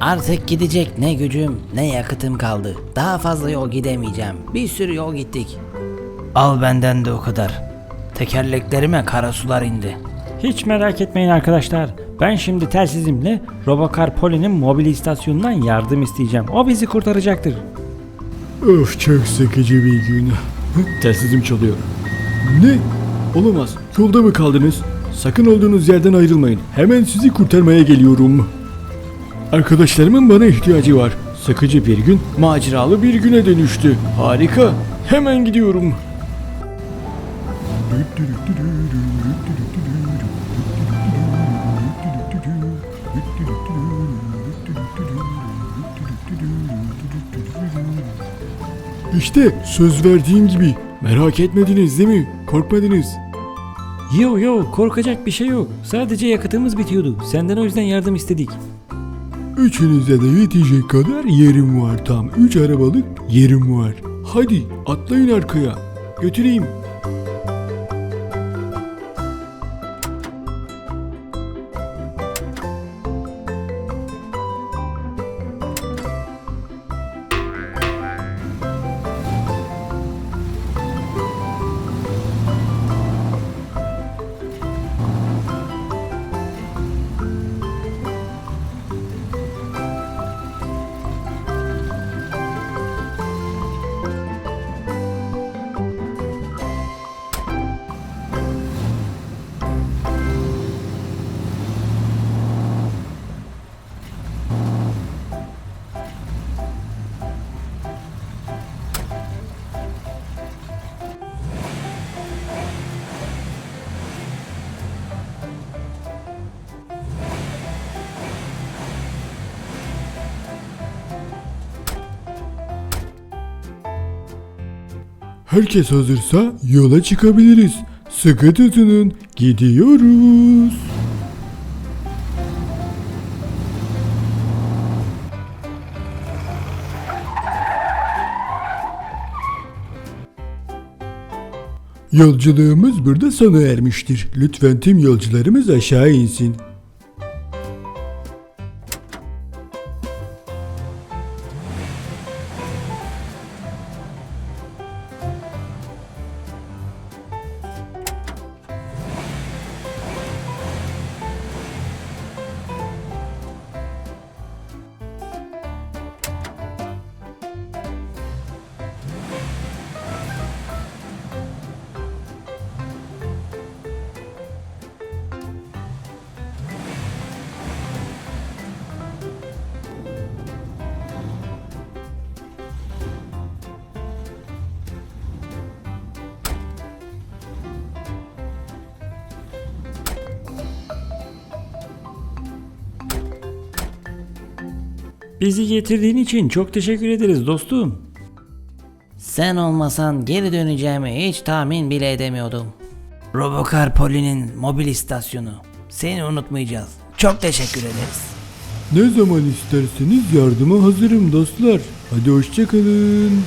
Artık gidecek ne gücüm ne yakıtım kaldı. Daha fazla yol gidemeyeceğim. Bir sürü yol gittik. Al benden de o kadar. Tekerleklerime kara sular indi. Hiç merak etmeyin arkadaşlar. Ben şimdi telsizimle Robocar Poli'nin mobil istasyonundan yardım isteyeceğim. O bizi kurtaracaktır. Of çok sıkıcı bir gün. Telsizim çalıyor. Ne? Olamaz. Yolda mı kaldınız? Sakın olduğunuz yerden ayrılmayın. Hemen sizi kurtarmaya geliyorum. Arkadaşlarımın bana ihtiyacı var. Sıkıcı bir gün maceralı bir güne dönüştü. Harika. Hemen gidiyorum. İşte söz verdiğim gibi. Merak etmediniz değil mi? Korkmadınız. Yo yo korkacak bir şey yok. Sadece yakıtımız bitiyordu. Senden o yüzden yardım istedik. Üçünüze de yetecek kadar yerim var tam. Üç arabalık yerim var. Hadi atlayın arkaya. Götüreyim. Herkes hazırsa yola çıkabiliriz. Sıkı tutunun. Gidiyoruz. Yolculuğumuz burada sona ermiştir. Lütfen tüm yolcularımız aşağı insin. Bizi getirdiğin için çok teşekkür ederiz dostum. Sen olmasan geri döneceğimi hiç tahmin bile edemiyordum. Robocar Poli'nin mobil istasyonu. Seni unutmayacağız. Çok teşekkür ederiz. Ne zaman isterseniz yardıma hazırım dostlar. Hadi hoşçakalın.